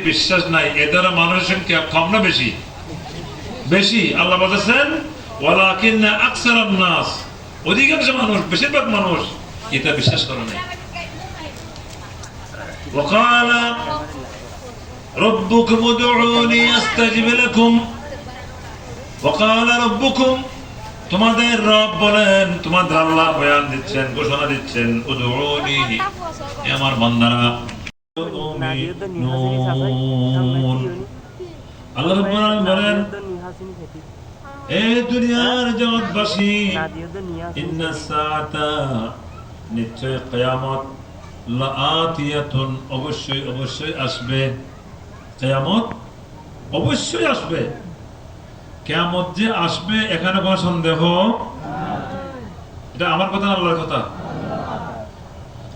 বিশ্বাস নাই এদের মানুষের সংখ্যা কম না বেশি বেশি আল্লাহ বলেছেন ওয়ালাকিন্না আকসারান নাস অধিকাংশ মানুষ বেশিরভাগ মানুষ এটা বিশ্বাস করে নাই وقال ربكم ادعوني استجب لكم وقال ربكم তোমাদের রব বলেন তোমাদের আল্লাহ বয়ান দিচ্ছেন ঘোষণা দিচ্ছেন উদুনি এ আমার বান্দারা নুন। আল্লাহ রাব্বুল আলামিন বলেন এ দুনিয়ার জগৎবাসী ইন্না সাআতা নিশ্চয় কিয়ামত লাআতিয়াতুন অবশ্যই অবশ্যই আসবে কিয়ামত অবশ্যই আসবে কিয়ামত যে আসবে এখানে কোনো সন্দেহ এটা আমার কথা আল্লাহর কথা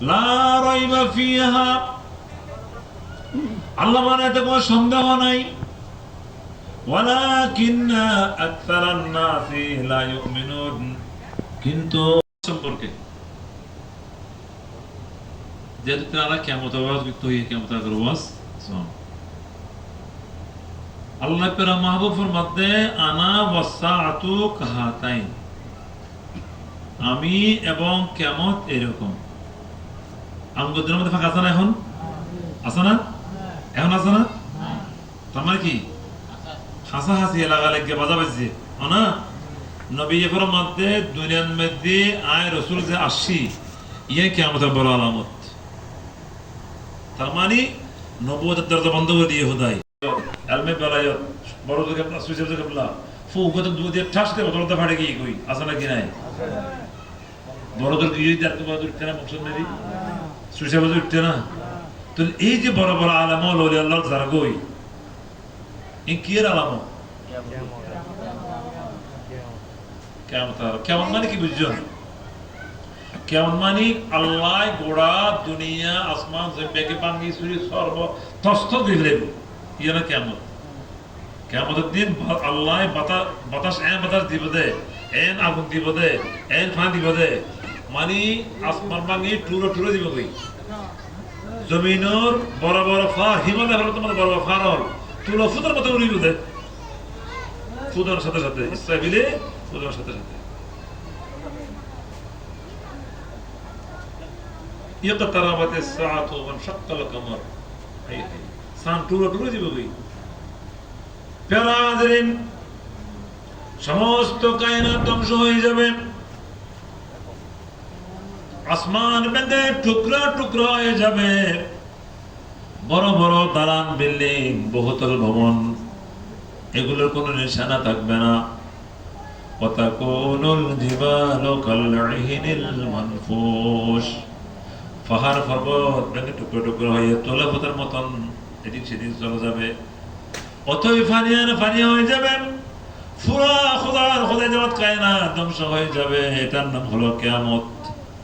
লা রাইবা ফিহা আল্লাহ মানে তো কোনো সন্দেহ নাই। কিন্তু সম্পর্কে। যেহেতু তারা আল্লাহ পেরা আনা আমি এবং কেমত এরকম। আমাদের মধ্যে ফাঁকা আছে না এখন? আছে না? এখন আছে না? তার মানে কি? হাসাহাসি এলাকা লাগে বাজা বাজছে না? নবী মধ্যে দুনিয়ার মধ্যে আয় রসুল যে ইয়ে আমাদের বড় আলামত। তার মানে দরজা বন্ধ করে দিয়ে হোদাই নাই? তোমার উঠতে না? তো এই যে বড় বড় আলামল ওলি আল্লাহ যারা গই এই কি এর আলামত কেমন মানে কি বুঝছ? কেমন মানে আল্লাহ গোড়া, দুনিয়া, আসমান জমিকে বাঙ্গি সুরি সর্ব তস্থ দিলে ইয়ে না কেমন কেমতের দিন আল্লাহ বাতাস এন বাতাস দিব দে, এন আগুন দিব দে, এন ফাঁ দিব দে। মানে আসমান বাঙ্গি টুরো টুরো দিব কই? জমিনোর বড় বড় ফা হিমালয় হলো তোমার বড় বড় ফারল তুলো ফুতোর মতো উড়ি বুঝে ফুদনের সাথে সাথে ইসরাবিলে ফুদনের সাথে সাথে। সমস্ত কায়না ধ্বংস হয়ে যাবেন আসমান বেঁধে টুকরা টুকরা হয়ে যাবে। বড় বড় দালান, বিল্ডিং, বহুতল ভবন, এগুলোর কোনো নিশানা থাকবে না। পাহাড় টুকরো টুকরো হয়ে মতন যাবে। ফানিয়া ফানিয়া হয়ে যাবে। ধ্বংস হয়ে যাবে। এটার নাম হলো কেয়ামত।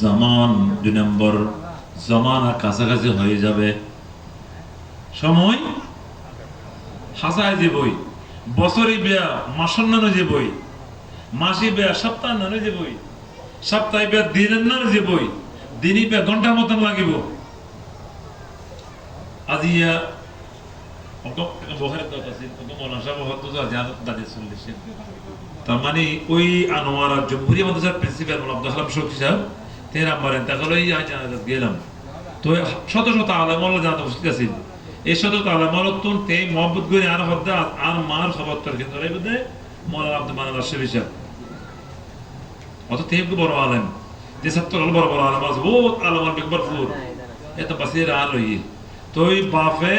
জামান দুই নম্বর, জমানা কাছাকাছি হয়ে যাবে। সময়? হাসায় যে বই, বছরে বিয়া মাসান্নানো যে বই, মাসি বিয়া সপ্তাহ নানো যে বই, সপ্তাহে বিয়া দিনের যে বই দিনই বিয়া ঘণ্টার মতন লাগিব। আজি তার মানে ওই আনোয়ারা জমহুরি মাদ্রাসার প্রিন্সিপাল মোলাম আব্দুল শফি সাহেব তেরা মারেন তাহলে গেলাম। তো শত শত আলামল্লা জানাতে উপস্থিত আছেন এই শত শত আলামল্লা তে মোহাম্মদ গনি আর হদ্দা আর মার খবর তোর কিন্তু এই বুঝে মৌলানা আব্দুল মানাল শফি সাহেব অত তে বড় আলেম। যে সত্তর বড় বড় আলেম আছে বহুত আলম আর বিকবরপুর এত বাসির আর রই তো ওই বাফে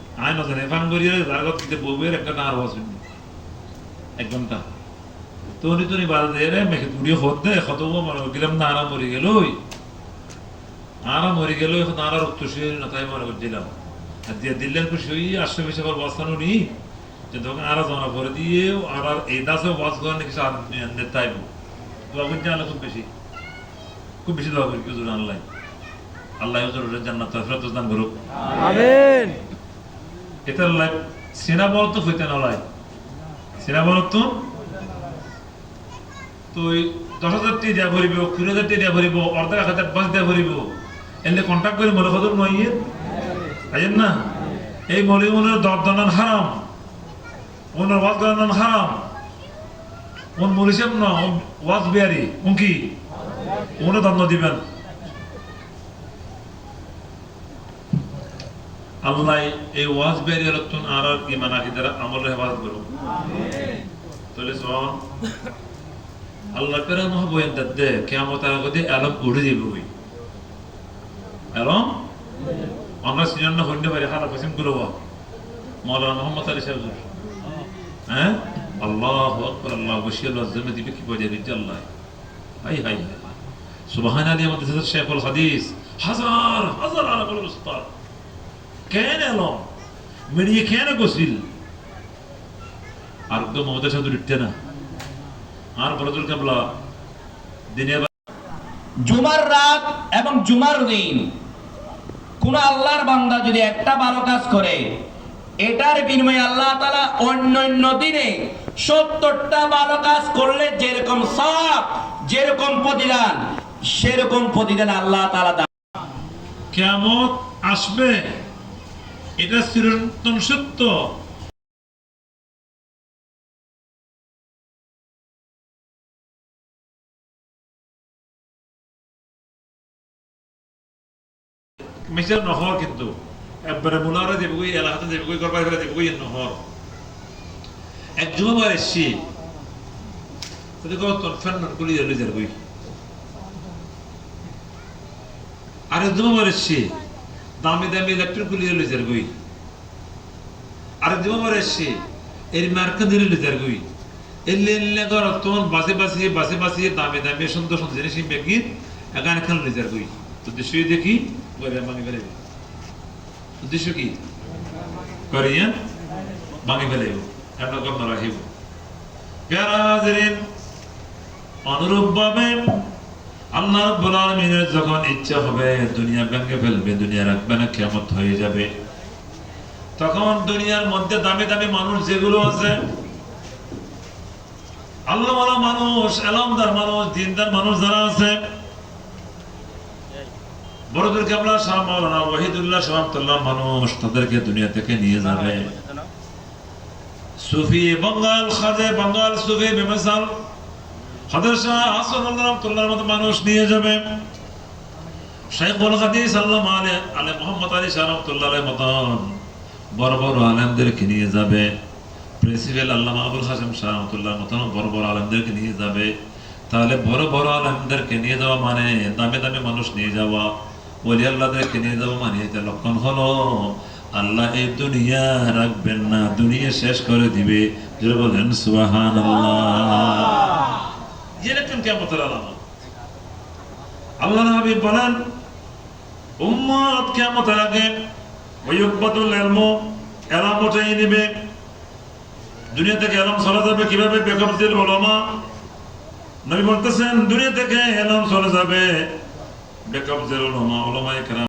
আইন জানে বউয়ের একটা না আওয়াজ শুনি। এক ঘণ্টা। রে হত দে মনে গেলাম মরে মরে গেল এখন মনে আর দিয়ে আবার বস্তানো নি। যে তখন আর জমা করে দিয়ে আর আর এই দাসে ওয়াজ করার নাকি সার দোয়া খুব বেশি। খুব বেশি দোয়া করি আনলাই আল্লাহ। হুজুরের জান্নাত ফেরত দান করুক। আমিন। এটা লাইফ। সেনা বল তো হইতে না লাই সেনা বল তো দশ হাজার টি দিয়া ভরিব, কুড়ি হাজার টি দিয়া ভরিব, অর্ধেক এক হাজার পাঁচ দিয়া ভরিব। এনে কন্ট্যাক্ট করে মনে কদর নয় আইয়েন না? এই মলি মনের দর দনান হারাম। ওনার ওয়াজ দনান হারাম। ওন মরিসাম না ওয়াজ বিয়ারি উনকি ওনে দণ্ড দিবেন। আল্লাহ এই ওয়াজ বেরিয়ে রতন আর আর ইমান আকিদার আমল হেফাজত করুক তাহলে আল্লাহ পেরা মহ বইন দে কিয়ামত আগতে আলম উড়ে যাবে ওই। আলম? আমরা সিজন না হইতে পারি, হারা পশ্চিমগুলো মৌলানা মোহাম্মদ আলী সাহেব হ্যাঁ? আল্লাহ আকবার, আল্লাহ বসিয়ে আল্লাহ জমে দিবে, কি বজায় দিচ্ছে আল্লাহ? হাই হাই হাই সুবহান আলী আমাদের শেখুল হাদিস, হাজার হাজার আলম উস্তাদ। কেন এলাম মেরিয়ে কেন গছিল আর একদম আমাদের সাথে উঠতে না। আর বরদুল কাবলা দিনে জুমার রাত এবং জুমার দিন। কোন আল্লাহর বান্দা যদি একটা ভালো কাজ করে এটার বিনিময়ে আল্লাহ তালা অন্য অন্য দিনে সত্তরটা ভালো কাজ করলে যেরকম সব যেরকম প্রতিদান সেরকম প্রতিদান আল্লাহ তালা দান কেমত আসবে। এটা চিরন্তন সত্য। মিশার নহর কিন্তু একবারে মুলারে দেবগুই দেবগুই করবার ফেলে দেবগুই নহর। এক জুমাবার এসছি তাদের কত তোর ফ্যান গুলি আরে জুমাবার এসছি দামি দামি ইলেকট্রিক গুলি দিল যার গই। আরে জুমাবার এসছি এর মার্কা দিল যার গই। এলে এলে তখন বাসে বাসে বাসে বাসে দামি দামি সুন্দর সুন্দর জিনিস মেগির এখানে যার গই। তো দেশে দেখি? করে ফেলে উদ্দেশ্য কি? করিয়া ভাঙি ফেলে কম রাখিব। অনুরূপ ভাবে আল্লাহ রাব্বুল আলামিনের যখন ইচ্ছা হবে, দুনিয়া ভেঙে ফেলবে, দুনিয়া রাখবে না, কিয়ামত হয়ে যাবে। তখন দুনিয়ার মধ্যে দামি দামি মানুষ যেগুলো আছে আল্লাহ মানুষ, এলমদার মানুষ, দিনদার মানুষ যারা আছে, বড়দুর কেবলা শাহ ওয়াহিদুল্লাহ সাহাবতুল্লাহ মানুষ তাদেরকে দুনিয়া থেকে নিয়ে যাবে। সুফি বঙ্গাল খাজে বঙ্গাল সুফি বেমেসাল মানুষ নিয়ে যাবে। আল্লাহ শাহ মতন। বড় বড় নিয়ে যাবে। আল্লাহ মতন বড় বড় যাবে। তাহলে বড় বড় আলেমদেরকে নিয়ে যাওয়া মানে দামে দামে মানুষ নিয়ে যাওয়া। ওলি আল্লাহদেরকে নিয়ে যাওয়া মানে এতে লক্ষণ হলো, আল্লাহ এই দুনিয়া রাখবেন না, দুনিয়া শেষ করে দিবে। বলেন সুবাহান এরকম কেমতের আলামত। আল্লাহ নবী বলেন, উম্মত কেমতের আগে ওয়ুকবাতুল ইলমু, এলাম উঠাই নিবে। দুনিয়া থেকে এলাম চলে যাবে কীভাবে? বেকবজিল ওলামা নবী বলতেছেন, দুনিয়া থেকে এলাম চলে যাবে বেকবজিল ওলামা ওলামা একরাম